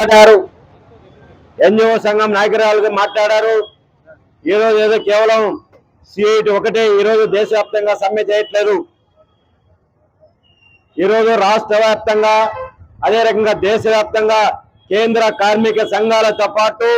మాట్లాడారు. ఎన్జిఓ సంఘం నాయకురాలుగా మాట్లాడారు. ఈరోజు ఏదో కేవలం సిఐటి ఒకటే ఈరోజు దేశవ్యాప్తంగా సమ్మె చేయట్లేదు. ఈరోజు రాష్ట్ర వ్యాప్తంగా అదే రకంగా దేశవ్యాప్తంగా కేంద్ర కార్మిక సంఘాలతో పాటు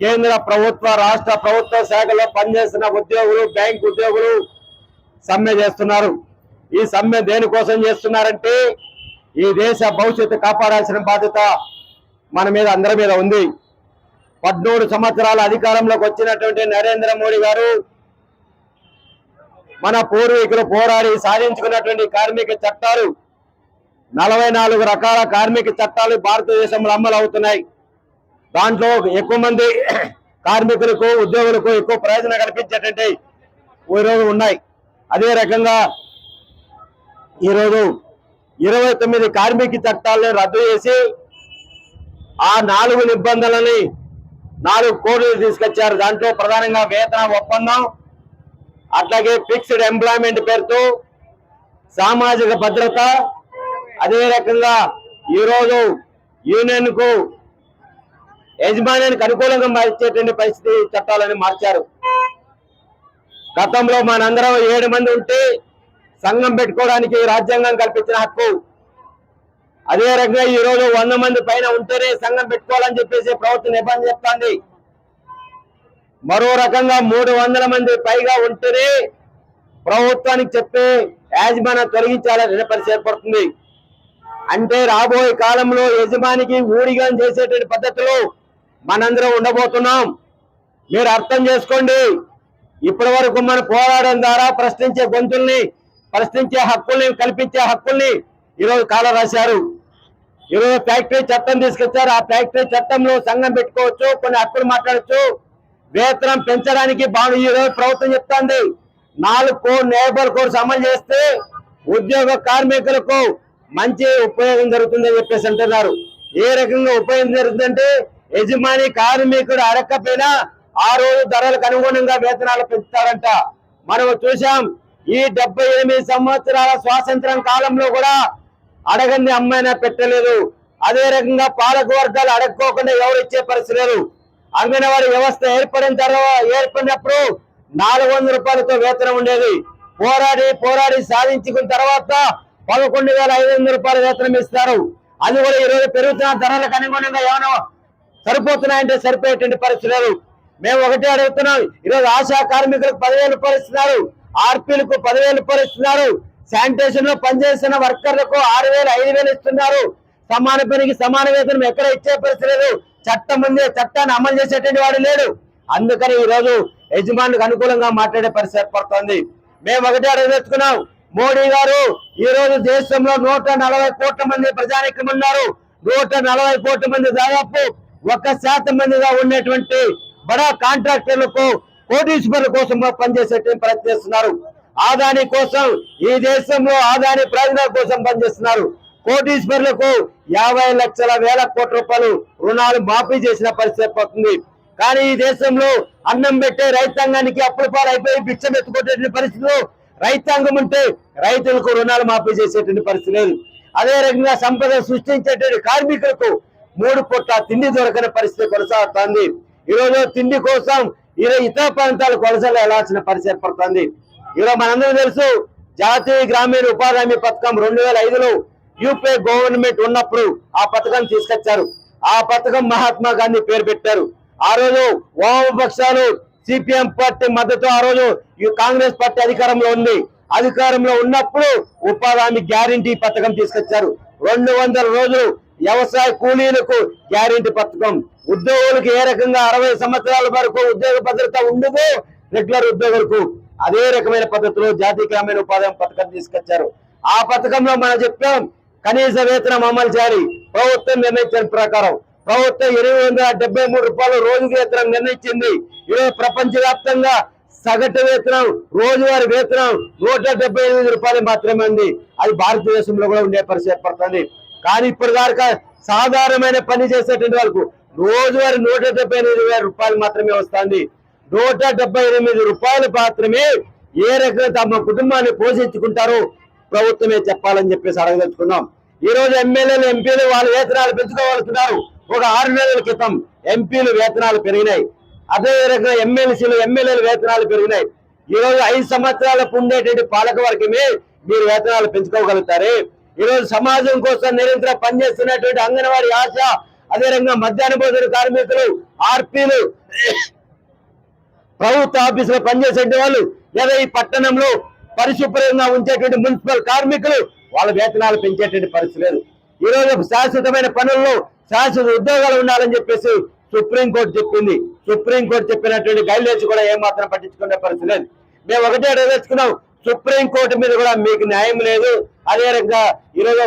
కేంద్ర ప్రభుత్వ రాష్ట్ర ప్రభుత్వ శాఖలో పనిచేస్తున్న ఉద్యోగులు బ్యాంక్ ఉద్యోగులు సమ్మె చేస్తున్నారు. ఈ సమ్మె దేనికోసం చేస్తున్నారంటే ఈ దేశ భవిష్యత్తు కాపాడాల్సిన బాధ్యత మన మీద అందరి మీద ఉంది. పద్మూడు సంవత్సరాల అధికారంలోకి వచ్చినటువంటి నరేంద్ర మోడీ గారు మన పూర్వీకులు పోరాడి సాధించుకున్నటువంటి కార్మిక చట్టాలు నలభై నాలుగు రకాల కార్మిక చట్టాలు భారతదేశంలో అమలు అవుతున్నాయి. దాంట్లో ఎక్కువ మంది కార్మికులకు ఉద్యోగులకు ఎక్కువ ప్రయోజనం కల్పించేటువంటి ఈరోజు ఉన్నాయి. అదే రకంగా ఈరోజు ఇరవై తొమ్మిది కార్మిక చట్టాలను రద్దు చేసి ఆ నాలుగు నిబంధనలని నాలుగు కోడ్లు తీసుకొచ్చారు. దాంట్లో ప్రధానంగా వేతన ఒప్పందం అట్లాగే ఫిక్స్డ్ ఎంప్లాయ్మెంట్ పేరుతో సామాజిక భద్రత అదే రకంగా ఈరోజు యూనియన్కు యజమాన్యానికి అనుకూలంగా మార్చేటువంటి పరిస్థితి చట్టాలని మార్చారు. గతంలో మనందరం ఏడు మంది ఉంటే సంఘం పెట్టుకోవడానికి రాజ్యాంగం కల్పించిన హక్కు అదే రకంగా ఈ రోజు వంద మంది పైన ఉంటేనే సంఘం పెట్టుకోవాలని చెప్పేసి ప్రభుత్వం నిబంధన చెప్తాంది. మరో రకంగా మూడు వందల మంది పైగా ఉంటేనే ప్రభుత్వానికి చెప్పే యాజమాన్యం తొలగించాలని పరిస్థితి ఏర్పడుతుంది. అంటే రాబోయే కాలంలో యజమానికి ఊడిగా చేసేటువంటి పద్ధతిలో మనందరం ఉండబోతున్నాం. మీరు అర్థం చేసుకోండి. ఇప్పటి వరకు మనం పోరాడడం ద్వారా ప్రశ్నించే గొంతుల్ని ప్రశ్నించే హక్కుల్ని కల్పించే హక్కుల్ని ఈరోజు కాల రాశారు. ఈరోజు ఫ్యాక్టరీ చట్టం తీసుకొచ్చారు. ఆ ఫ్యాక్టరీ చట్టంలో సంఘం పెట్టుకోవచ్చు కొన్ని హక్కులు మాట్లాడచ్చు. వేతనం పెంచడానికి బాను ఈ రోజు ప్రభుత్వం చెప్తాంది. నాలుగు కోడ్ లేబర్ కోర్స్ అమలు చేస్తే ఉద్యోగ కార్మికులకు మంచి ఉపయోగం జరుగుతుందని చెప్పేసి అంటున్నారు. ఏ రకంగా ఉపయోగం జరుగుతుందంటే యజమాని కార్మికుడు అడగకపోయినా ఆ రోజు ధరలకు అనుగుణంగా వేతనాలు పెంచుతారంట. మనం చూసాం ఈ డెబ్బై ఎనిమిది సంవత్సరాల స్వాతంత్రం కాలంలో కూడా అడగంది అమ్మాయినా పెట్టలేదు. అదే రకంగా పాలక వర్గాలు అడగకోకుండా ఎవరు ఇచ్చే పరిస్థితి లేదు. అంగన్వాడీ వ్యవస్థ ఏర్పడిన తర్వాత ఏర్పడినప్పుడు నాలుగు వందల రూపాయలతో వేతనం ఉండేది. పోరాడి పోరాడి సాధించుకున్న తర్వాత పదకొండు వేల ఐదు వందల రూపాయల వేతనం ఇస్తారు. అది కూడా ఈరోజు పెరుగుతున్న ధరలకు అనుగుణంగా ఏమైనా సరిపోతున్నాయంటే సరిపోయేటువంటి పరిస్థితి లేదు. మేము ఒకటే అడుగుతున్నాం. ఈరోజు ఆశా కార్మికులకు పదివేలు రూపాయలు ఇస్తున్నారు. ఆర్పీలకు పదివేలు రూపాయలు ఇస్తున్నారు. శానిటేషన్లో పనిచేస్తున్న వర్కర్లకు ఆరు వేలు ఐదు వేలు ఇస్తున్నారు. సమాన పనికి సమాన వేతనం ఎక్కడ ఇచ్చే పరిస్థితి లేదు. చట్టం ఉంది చట్టాన్ని అమలు చేసేటువంటి వాడు లేడు. అందుకని ఈ రోజు యజమానులకు అనుకూలంగా మాట్లాడే పరిస్థితి ఏర్పడుతోంది. మేము ఒకటే అడగదలుచుకున్నాం మోడీ గారు ఈ రోజు దేశంలో నూట నలభై కోట్ల మంది ప్రజానికం ఉన్నారు. నూట నలభై కోట్ల మంది దాదాపు ఒక శాతం మందిగా ఉన్నటువంటి బడా కాంట్రాక్టర్లకు కోటీశ్వరుల కోసం పనిచేసేటువంటి ప్రయత్నిస్తున్నారు ఆదాని కోసం ఈ దేశంలో ఆదాని ప్రజల కోసం పనిచేస్తున్నారు. కోటీశ్వరులకు యాభై లక్షల వేల కోట్ల రూపాయలు రుణాలు మాఫీ చేసిన పరిస్థితి ఏర్పడుతుంది. కానీ ఈ దేశంలో అన్నం పెట్టే రైతాంగానికి అప్పుల పాలు అయిపోయి భిక్షం ఎత్తుకునేటువంటి పరిస్థితులు రైతాంగం ఉంటే రైతులకు రుణాలు మాఫీ చేసేటువంటి పరిస్థితి లేదు. అదే రకంగా సంపద సృష్టించేటువంటి కార్మికులకు మూడు పూట్ల తిండి దొరకని పరిస్థితి కొనసాగుతోంది. ఈ తిండి కోసం ఇరవై ఇతర ప్రాంతాలకు వలసలు వెళ్ళాల్సిన పరిస్థితి ఏర్పడుతుంది. ఈరోజు మనందరం తెలుసు జాతీయ గ్రామీణ ఉపాధి హామీ పథకం రెండు వేల ఐదులో యూపీఏ గవర్నమెంట్ ఉన్నప్పుడు ఆ పథకం తీసుకొచ్చారు. ఆ పథకం మహాత్మా గాంధీ పేరు పెట్టారు. ఆ రోజు వామపక్షాలు సిపిఎం పార్టీ మద్దతు ఆ రోజు ఈ కాంగ్రెస్ పార్టీ అధికారంలో ఉంది. అధికారంలో ఉన్నప్పుడు ఉపాధి హామీ గ్యారంటీ పథకం తీసుకొచ్చారు. రెండు వందల రోజులు వ్యవసాయ కూలీలకు గ్యారంటీ పథకం. ఉద్యోగులకు ఏ రకంగా అరవై సంవత్సరాల వరకు ఉద్యోగ భద్రత ఉండదు రెగ్యులర్ ఉద్యోగులకు. అదే రకమైన పద్ధతిలో జాతీయ గ్రామీణ ఉపాధి పథకం తీసుకొచ్చారు. ఆ పథకంలో మనం చెప్పాం కనీస వేతనం అమలు చేయాలి. ప్రభుత్వం నిర్ణయించిన ప్రకారం ప్రభుత్వం ఎనిమిది వందల డెబ్బై మూడు రూపాయలు రోజు వేతనం నిర్ణయించింది. ఈరోజు ప్రపంచ వ్యాప్తంగా సగటు వేతనం రోజువారీ వేతనం నూట డెబ్బై ఎనిమిది రూపాయలు మాత్రమే ఉంది. అది భారతదేశంలో కూడా ఉండే పరిస్థితి ఏర్పడుతుంది. కానీ ఇప్పుడు దాకా సాధారణమైన పని చేసేటువంటి వాళ్ళకు రోజువారీ నూట డెబ్బై ఎనిమిది వేల రూపాయలు మాత్రమే వస్తుంది. నూట డెబ్బై ఎనిమిది రూపాయలు మాత్రమే ఏ రకంగా తమ కుటుంబాన్ని పోషించుకుంటారో ప్రభుత్వమే చెప్పాలని చెప్పేసి అడగదలుచుకున్నాం. ఈ రోజు ఎమ్మెల్యేలు ఎంపీలు వాళ్ళ వేతనాలు పెంచుకోవాల్సినారు ఒక ఆరు నెలల క్రితం ఎంపీలు వేతనాలు పెరిగినాయి. అదే రకంగా ఎమ్మెల్సీలు ఎమ్మెల్యేలు వేతనాలు పెరిగినాయి. ఈ రోజు ఐదు సంవత్సరాలకు ఉండేటువంటి పాలక వర్గమే మీరు వేతనాలు పెంచుకోగలుగుతారే? ఈ రోజు సమాజం కోసం నిరంతరం పనిచేస్తున్నటువంటి అంగన్వాడీ ఆశ అదే రకంగా మధ్యాహ్న భోజన కార్మికులు ఆర్పీలు ప్రభుత్వ ఆఫీసులో పనిచేసే వాళ్ళు లేదా ఈ పట్టణంలో పరిశుభ్రంగా ఉంచేటువంటి మున్సిపల్ కార్మికులు వాళ్ళ వేతనాలు పెంచేటువంటి పరిస్థితి లేదు. ఈ రోజు శాశ్వతమైన పనుల్లో శాశ్వత ఉద్యోగాలు ఉండాలని చెప్పేసి సుప్రీంకోర్టు చెప్పింది. సుప్రీంకోర్టు చెప్పినటువంటి గైడ్లైన్స్ కూడా ఏమాత్రం పట్టించుకునే పరిస్థితి లేదు. మేము ఒకటే తెచ్చుకున్నాం సుప్రీంకోర్టు మీద కూడా మీకు న్యాయం లేదు. అదే రకంగా ఈరోజు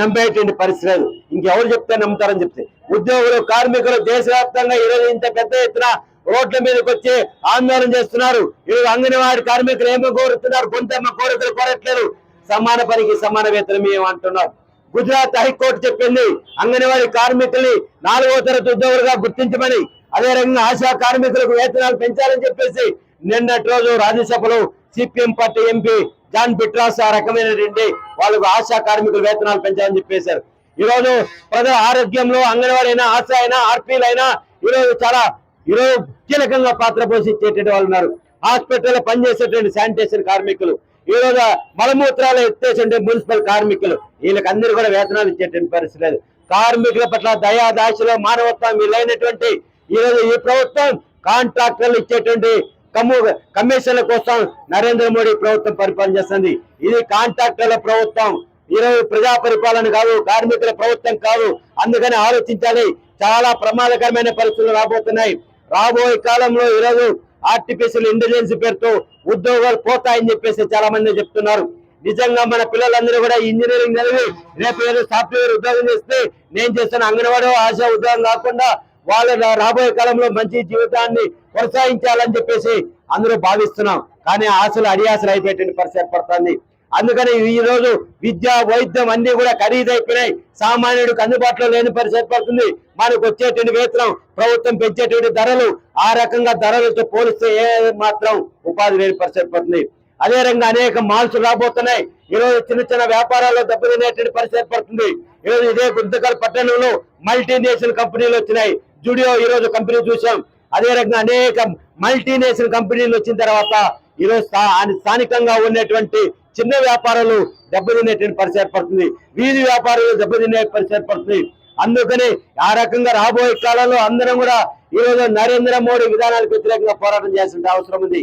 నమ్మేటువంటి పరిస్థితి లేదు. ఇంకెవరు చెప్తే నమ్ముతారని చెప్తే. ఉద్యోగులు కార్మికులు దేశవ్యాప్తంగా ఈరోజు ఇంత పెద్ద ఎత్తున రోడ్ల మీదకి వచ్చి ఆందోళన చేస్తున్నారు. ఈరోజు అంగన్వాడి కార్మికులు ఏమో కోరుతున్నారు? కొంతమ్మ కోరికలు కోరట్లేదు. సమాన పనికి సమాన వేతనం మేము గుజరాత్ హైకోర్టు చెప్పింది అంగన్వాడి కార్మికుల్ని నాలుగో తరగతి ఉద్యోగులుగా గుర్తించమని. అదే రకంగా ఆశా కార్మికులకు వేతనాలు పెంచాలని చెప్పేసి నిన్నటి రోజు రాజ్యసభలో CPM party MP John Brittas ఆ రకమైనటువంటి వాళ్ళకు ఆశా కార్మికుల వేతనాలు పెంచాలని చెప్పేశారు. ఈ రోజు ప్రజల ఆరోగ్యంలో అంగన్వాడీ అయినా ఆశ అయినా ఆర్పీలు అయినా ఈరోజు చాలా ఈరోజు కీలకంగా పాత్ర పోషించేటువంటి వాళ్ళు ఉన్నారు. హాస్పిటల్లో పనిచేసేటువంటి శానిటేషన్ కార్మికులు ఈ రోజు మలమూత్రాలు ఎత్తేసే మున్సిపల్ కార్మికులు వీళ్ళకందరూ కూడా వేతనాలు ఇచ్చేటువంటి పరిస్థితి లేదు. కార్మికుల పట్ల దయాదాశలో మానవత్వం వీలైనటువంటి ఈ రోజు ఈ ప్రభుత్వం కాంట్రాక్టర్లు ఇచ్చేటువంటి కమ్ము కమిషన్ల కోసం నరేంద్ర మోడీ ప్రభుత్వం పరిపాలన చేస్తుంది. ఇది కాంట్రాక్టర్ల ప్రభుత్వం. ఈరోజు ప్రజా పరిపాలన కాదు కార్మికుల ప్రభుత్వం కాదు. అందుకని ఆలోచించాలి. చాలా ప్రమాదకరమైన పరిస్థితులు రాబోతున్నాయి. రాబోయే కాలంలో ఈరోజు ఆర్టిఫిషియల్ ఇంటెలిజెన్స్ పేరుతో ఉద్యోగాలు పోతాయని చెప్పేసి చాలా మంది చెప్తున్నారు. నిజంగా మన పిల్లలందరూ కూడా ఇంజనీరింగ్ చదివి రేపు ఏదో సాఫ్ట్వేర్ ఉద్యోగం చేస్తే నేను చేస్తున్న అంగన్వాడీ ఆశ ఉద్యోగం కాకుండా వాళ్ళు రాబోయే కాలంలో మంచి జీవితాన్ని కొనసాగించాలని చెప్పేసి అందరూ భావిస్తున్నాం. కానీ ఆశలు అడియాసలు అయిపోయేటువంటి పరిస్థితి ఏర్పడుతుంది. అందుకని ఈ రోజు విద్య వైద్యం అన్ని కూడా ఖరీదైపోయినాయి. సామాన్యుడికి అందుబాటులో లేని పరిస్థితి ఏర్పడుతుంది మనకు వచ్చేటువంటి వేతనం ప్రభుత్వం పెంచేటువంటి ధరలు ఆ రకంగా ధరలతో పోలిస్తే ఏ మాత్రం ఉపాధి లేని పరిస్థితి ఏర్పడుతుంది అదే రకంగా అనేక మాల్స్ రాబోతున్నాయి. ఈ రోజు చిన్న చిన్న వ్యాపారాల్లో దెబ్బతినేటువంటి పరిస్థితి ఏర్పడుతుంది ఈ రోజు ఇదే గుంతకల్ పట్టణంలో మల్టీనేషనల్ కంపెనీలు వచ్చినాయి. జుడియో ఈరోజు కంపెనీ చూసాం. అదే రకంగా అనేక మల్టీనేషనల్ కంపెనీలు వచ్చిన తర్వాత ఈరోజు స్థా- స్థానికంగా ఉన్నటువంటి చిన్న వ్యాపారాలు దెబ్బతినేటువంటి పరిస్థితి ఏర్పడుతుంది. వీధి వ్యాపారాలు దెబ్బతినే పరిస్థితి ఏర్పడుతుంది. అందుకని ఆ రకంగా రాబోయే కాలంలో అందరం కూడా ఈ రోజు నరేంద్ర మోడీ విధానాలకు వ్యతిరేకంగా పోరాటం చేయాల్సిన అవసరం ఉంది.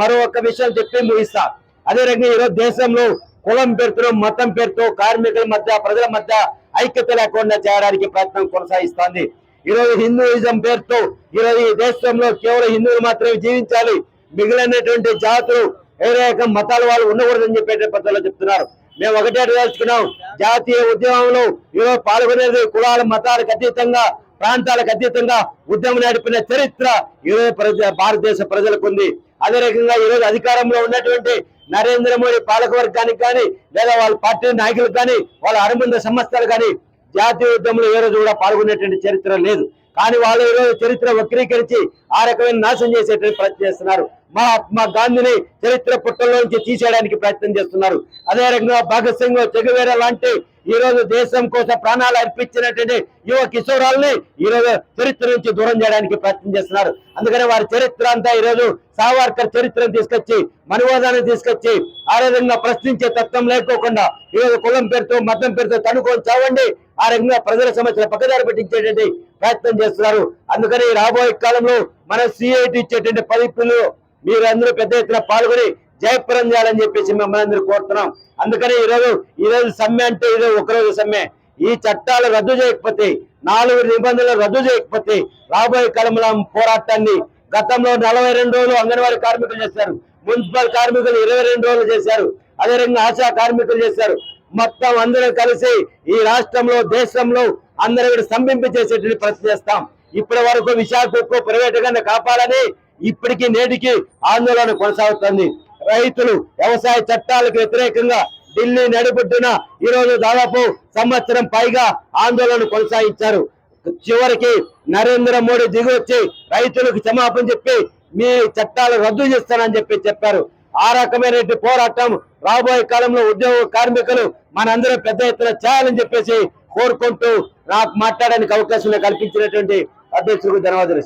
మరో ఒక్క విషయం చెప్పి ముగిస్తా. అదే రకంగా ఈరోజు దేశంలో కులం పేరుతో మతం పేరుతో కార్మికుల మధ్య ప్రజల మధ్య ఐక్యత లేకుండా చేయడానికి ప్రయత్నం కొనసాగిస్తోంది. ఈరోజు హిందూయిజం పేరుతో ఈరోజు ఈ దేశంలో కేవలం హిందువులు మాత్రమే జీవించాలి. మిగిలినటువంటి జాతులు ఏ రకం మతాల వాళ్ళు ఉండకూడదని చెప్పే పత్రంలో చెప్తున్నారు. మేము ఒకటే తెలుసుకున్నాం జాతీయ ఉద్యమంలో ఈరోజు పాల్గొనేది కులాల మతాలకు అతీతంగా ప్రాంతాలకు అతీతంగా ఉద్యమం నడిపిన చరిత్ర ఈరోజు ప్రజ భారతదేశ ప్రజలకు ఉంది. అదే రకంగా ఈరోజు అధికారంలో ఉన్నటువంటి నరేంద్ర మోడీ పాలక వర్గానికి కానీ లేదా వాళ్ళ పార్టీ నాయకులకు కానీ వాళ్ళ అనుబంధ సంస్థలు కానీ జాతీయ ఉద్యమంలో ఏ రోజు కూడా పాల్గొనేటువంటి చరిత్ర లేదు. కానీ వాళ్ళు ఈరోజు చరిత్ర వక్రీకరించి ఆ రకమైన నాశనం చేసేటువంటి ప్రయత్నం చేస్తున్నారు. మహాత్మా గాంధీని చరిత్ర పుట్టల్లో నుంచి తీసేయడానికి ప్రయత్నం చేస్తున్నారు. అదే రకంగా భగత్ సింగ్ చెగువేర లాంటి ఈ రోజు దేశం కోసం ప్రాణాలు అర్పించినటువంటి యువ కిశోరాల్ని ఈ రోజు చరిత్ర నుంచి దూరం చేయడానికి ప్రయత్నం చేస్తున్నారు. అందుకని వారి చరిత్ర అంతా ఈ రోజు సావర్కర్ చరిత్రను తీసుకొచ్చి మనువాదాన్ని తీసుకొచ్చి ఆ విధంగా ప్రశ్నించే తత్వం లేకోకుండా ఈ రోజు కులం పేరుతో మతం పేరుతో తనుకొని చావండి ఆ రకంగా ప్రజల సమస్యలు పక్కదారి పెట్టించేటువంటి ప్రయత్నం చేస్తున్నారు. అందుకని రాబోయే కాలంలో మన సిఐటి ఇచ్చేటువంటి పరీక్షలు మీరందరూ పెద్ద ఎత్తున పాల్గొని జయప్రం చేయాలని చెప్పేసి మిమ్మల్ని అందరూ కోరుతున్నాం. అందుకని ఈరోజు ఈరోజు సమ్మె అంటే ఈరోజు ఒకరోజు సమ్మె. ఈ చట్టాలు రద్దు చేయకపోతే నాలుగు నిబంధనలు రద్దు చేయకపోతే రాబోయే కాలంలో పోరాటాన్ని గతంలో నలభై రెండు రోజులు అంగన్వాడీ కార్మికులు చేశారు. మున్సిపల్ కార్మికులు ఇరవై రెండు రోజులు చేశారు. అదే ఆశా కార్మికులు చేశారు. మొత్తం అందరూ కలిసి ఈ రాష్ట్రంలో దేశంలో అందరూ కూడా స్తంభింప చేసేటువంటి ప్రయత్నం చేస్తాం. ఇప్పటి వరకు విశాఖ ప్రైవేట్గా కాపాలని ఇప్పటికీ నేటికి ఆందోళన కొనసాగుతుంది. రైతులు వ్యవసాయ చట్టాలకు వ్యతిరేకంగా ఢిల్లీ నడిబొడ్డున ఈ రోజు దాదాపు సంవత్సరం పైగా ఆందోళన కొనసాగించారు. చివరికి నరేంద్ర మోడీ దిగి వచ్చి రైతులకు క్షమాపణ చెప్పి మీ చట్టాలు రద్దు చేస్తానని చెప్పి చెప్పారు. ఆ రకమైనటువంటి పోరాటం రాబోయే కాలంలో ఉద్యోగ కార్మికులు మనందరం పెద్ద ఎత్తున చేయాలని చెప్పేసి కోరుకుంటూ నాకు మాట్లాడడానికి అవకాశం కల్పించినటువంటి అధ్యక్షులకు ధన్యవాదాలు.